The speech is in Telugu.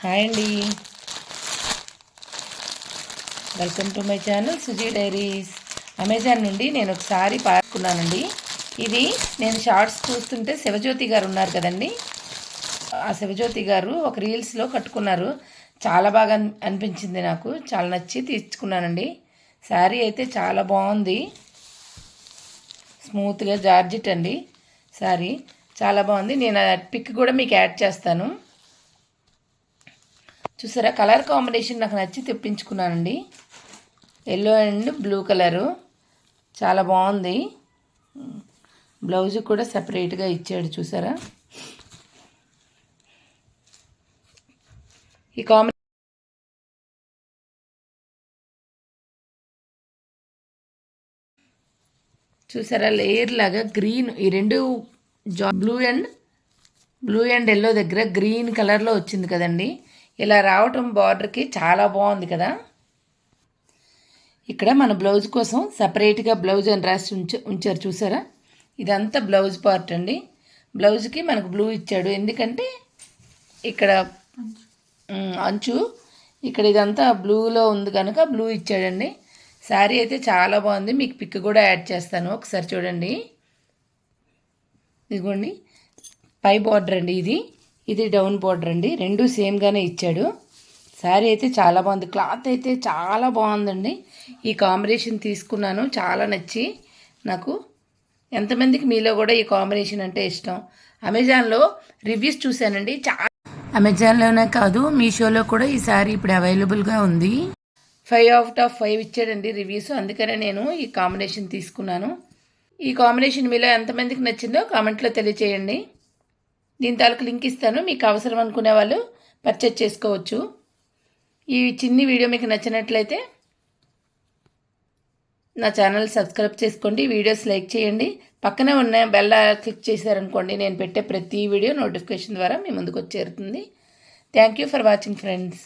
హాయ్ అండి. Welcome to my channel Suji diaries Amazon నుండి నేను ఒకసారి పాడుకున్నానండి ఇది నేను షార్ట్స్ చూస్తుంటే శివజ్యోతి గారు ఉన్నారు కదండి. ఆ శివజ్యోతి గారు ఒక రీల్స్లో కట్టుకున్నారు. చాలా బాగా అనిపించింది నాకు. చాలా నచ్చి తీర్చుకున్నానండి శారీ అయితే చాలా బాగుంది. స్మూత్గా జార్జిట్ అండి. శారీ చాలా బాగుంది. నేను ఆ పిక్ కూడా మీకు యాడ్ చేస్తాను. చూసారా? కలర్ కాంబినేషన్ నాకు నచ్చి తెప్పించుకున్నానండి. Yellow and blue colour. చాలా బాగుంది. బ్లౌజ్ కూడా సపరేట్గా ఇచ్చాడు చూసారా? ఈ కాంబి చూసారా? లేయర్ లాగా గ్రీన్. ఈ రెండు జా blue and blue and yellow దగ్గర గ్రీన్ కలర్లో వచ్చింది కదండి. ఇలా రావటం బార్డర్కి చాలా బాగుంది కదా. ఇక్కడ మన బ్లౌజ్ కోసం సపరేట్గా బ్లౌజ్ అని రాసి ఉంచ ఉంచారు చూసారా? ఇదంతా బ్లౌజ్ పార్ట్ అండి. బ్లౌజ్కి మనకు బ్లూ ఇచ్చాడు. ఎందుకంటే ఇక్కడ అంచు. ఇక్కడ ఇదంతా బ్లూలో ఉంది కనుక బ్లూ ఇచ్చాడండి. శారీ అయితే చాలా బాగుంది. మీకు పిక్ కూడా యాడ్ చేస్తాను. ఒకసారి చూడండి. ఇదిగోండి. పై బార్డర్ అండి ఇది. ఇది డౌన్ బార్డర్ అండి. రెండు సేమ్గానే ఇచ్చాడు. శారీ అయితే చాలా బాగుంది. క్లాత్ అయితే చాలా బాగుందండి. ఈ కాంబినేషన్ తీసుకున్నాను. చాలా నచ్చి నాకు. ఎంతమందికి మీలో కూడా ఈ కాంబినేషన్ అంటే ఇష్టం. అమెజాన్లో రివ్యూస్ చూశానండి. చాలా అమెజాన్లోనే కాదు మీషోలో కూడా ఈ శారీ ఇప్పుడు అవైలబుల్గా ఉంది. ఫైవ్ అవుట్ ఆఫ్ ఫైవ్ ఇచ్చాడండి రివ్యూస్. అందుకనే నేను ఈ కాంబినేషన్ తీసుకున్నాను. ఈ కాంబినేషన్ మీలో ఎంతమందికి నచ్చిందో కామెంట్లో తెలియచేయండి. దీని తాలూకు లింక్ ఇస్తాను. మీకు అవసరం అనుకునే వాళ్ళు పర్చేజ్ చేసుకోవచ్చు. ఈ చిన్ని వీడియో మీకు నచ్చినట్లయితే నా ఛానల్ సబ్స్క్రైబ్ చేసుకోండి. వీడియోస్ లైక్ చేయండి. పక్కనే ఉన్న బెల్ క్లిక్ చేశారనుకోండి నేను పెట్టే ప్రతి వీడియో నోటిఫికేషన్ ద్వారా మీ ముందుకు వచ్చేరుతుంది. Thank you for watching friends